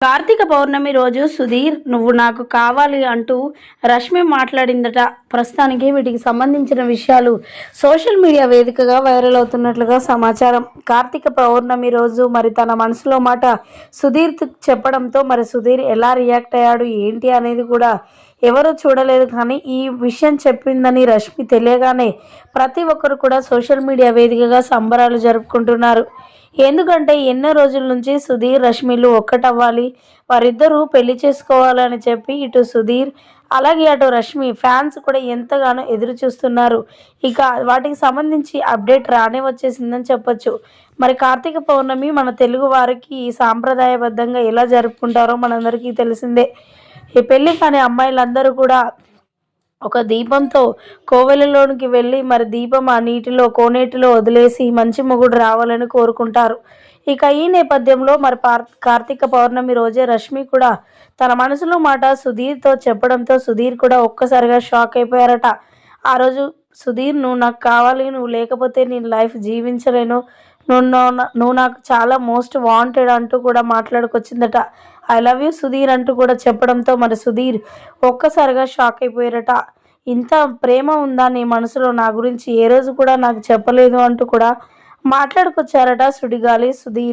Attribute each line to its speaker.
Speaker 1: కార్తీక పౌర్ణమి రోజు సుధీర్ నువ్వు నాకు కావాలి అంటూ రష్మి మాట్లాడిందట. ప్రస్తుతానికి వీటికి సంబంధించిన విషయాలు సోషల్ మీడియా వేదికగా వైరల్ అవుతున్నట్లుగా సమాచారం. కార్తీక పౌర్ణమి రోజు మరి తన మనసులో మాట సుధీర్ చెప్పడంతో మరి సుధీర్ ఎలా రియాక్ట్ అయ్యాడు ఏంటి అనేది కూడా ఎవరు చూడలేదు కానీ ఈ విషయం చెప్పిందని రష్మి తెలియగానే ప్రతి ఒక్కరు కూడా సోషల్ మీడియా వేదికగా సంబరాలు జరుపుకుంటున్నారు. ఎందుకంటే ఎన్నో రోజుల నుంచి సుధీర్ రష్మిలు ఒక్కటవ్వాలి. వారిద్దరూ పెళ్ళి చేసుకోవాలని చెప్పి ఇటు సుధీర్ అలాగే అటు రష్మి ఫ్యాన్స్ కూడా ఎంతగానో ఎదురు చూస్తున్నారు. ఇక వాటికి సంబంధించి అప్డేట్ రానే వచ్చేసిందని చెప్పొచ్చు. మరి కార్తీక పౌర్ణమి మన తెలుగు వారికి సాంప్రదాయబద్ధంగా ఎలా జరుపుకుంటారో మనందరికీ తెలిసిందే. ఈ పెళ్ళి కాని అమ్మాయిలందరూ కూడా ఒక దీపంతో కోవెలలోనికి వెళ్ళి మరి దీపం ఆ నీటిలో కోనేటిలో వదిలేసి మంచి మొగుడు రావాలని కోరుకుంటారు. ఇక ఈ నేపథ్యంలో మరి పార్ కార్తీక పౌర్ణమి రోజే రష్మి కూడా తన మనసులో మాట సుధీర్తో చెప్పడంతో సుధీర్ కూడా ఒక్కసారిగా షాక్ అయిపోయారట. ఆ రోజు సుధీర్ నువ్వు నాకు కావాలి నువ్వు లేకపోతే నేను లైఫ్ జీవించలేను. నువ్వు నా- నువ్వు నాకు చాలా మోస్ట్ వాంటెడ్ అంటూ కూడా మాట్లాడుకొచ్చిందట. ఐ లవ్ యూ సుధీర్ అంటూ కూడా చెప్పడంతో మరి సుధీర్ ఒక్కసారిగా షాక్ అయిపోయారట. ఇంత ప్రేమ ఉందా నీ మనసులో? నా గురించి ఏ రోజు కూడా నాకు చెప్పలేదు అంటూ కూడా మాట్లాడుకొచ్చారట సుడిగాలి సుధీర్.